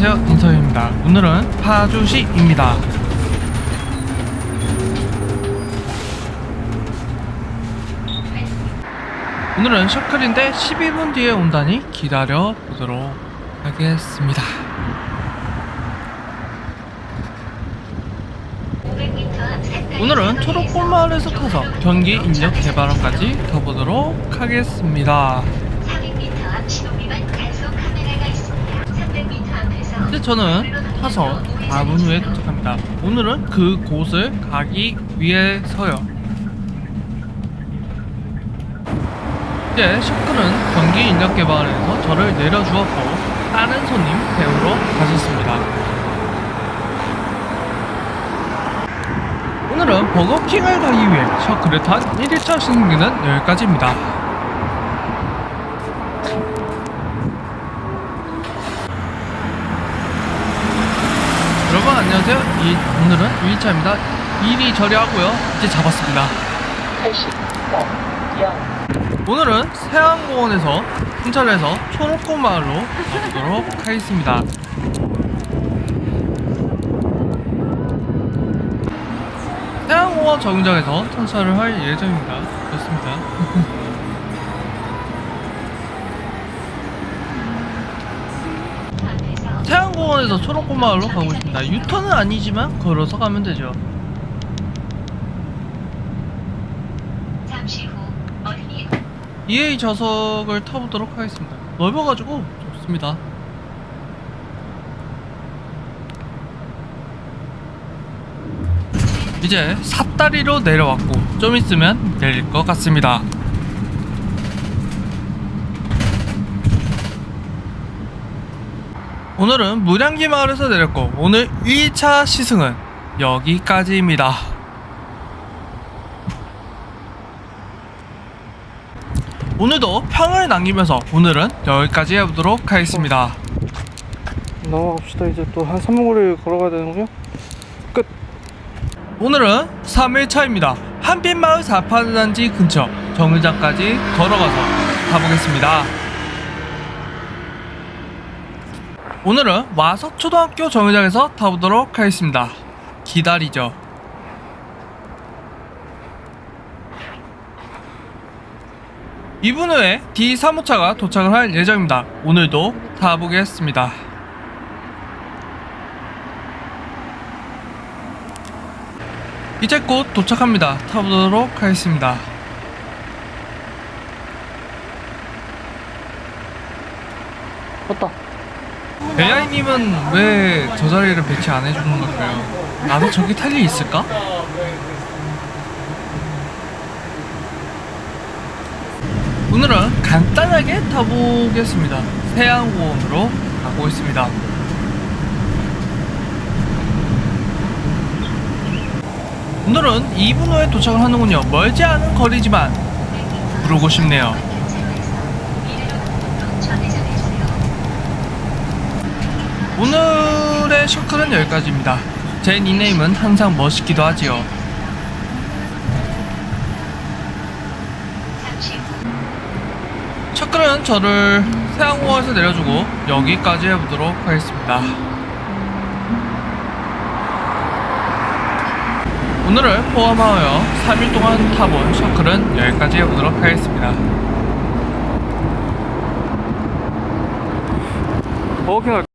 안녕하세요. 인서입니다. 오늘은 파주시입니다. 오늘은 셔클인데 12분 뒤에 온다니 기다려 보도록 하겠습니다. 오늘은 초록골마을에서 타서 경기 인력 개발원까지 가보도록 하겠습니다 400m 앞 신호위반 단속 카메라가 있습니다. 300m 저는 타서 4분 후에 도착합니다. 오늘은 그 곳을 가기 위해서요. 이제 셔클은 경기 인력 개발에서 저를 내려주었고 다른 손님 배우러 가셨습니다. 오늘은 버거킹을 가기 위해 셔클을 탄 1일차 신기는 여기까지입니다. 여러분 안녕하세요. 이, 오늘은 2일차입니다. 일이 저리하고요. 이제 잡았습니다. 85, 0. 오늘은 세안공원에서 순찰 해서 초록꽃 마을로 가보도록 하겠습니다. 세안공원 정류장에서 순찰을 할 예정입니다. 그렇습니다. 태양공원에서 초록꽃 마을로 가고 있습니다. 유턴은 아니지만 걸어서 가면 되죠. EA 좌석을 타보도록 하겠습니다. 넓어가지고 좋습니다. 이제 삿다리로 내려왔고 좀 있으면 내릴 것 같습니다. 오늘은 무량기 마을에서 내렸고 오늘 2차 시승은 여기까지입니다. 오늘도 평을 남기면서 오늘은 여기까지 해보도록 하겠습니다. 나와봅시다 이제 또 한 3분거리 걸어가야 되는구요 끝 오늘은 3일차입니다. 한빛마을 4파단지 근처 정류장까지 걸어가서 가보겠습니다. 오늘은 와석초등학교 정류장에서 타보도록 하겠습니다. 기다리죠. 이분 후에 D3호차가 도착을 할 예정입니다. 오늘도 타보겠습니다. 이제 곧 도착합니다. 타보도록 하겠습니다. 왔다 AI님은 왜 저 자리를 배치 안 해주는 걸까요? 나도 저기 탈 일 있을까? 오늘은 간단하게 타보겠습니다. 세안공원으로 가고 있습니다. 오늘은 2분 후에 도착을 하는군요. 멀지 않은 거리지만 부르고 싶네요. 오늘의 셔클은 여기까지입니다. 제 닉네임은 항상 멋있기도 하지요. 셔클은 저를 세안공원에서 내려주고 여기까지 해보도록 하겠습니다. 오늘을 포함하여 3일 동안 타본 셔클은 여기까지 해보도록 하겠습니다. 갈까?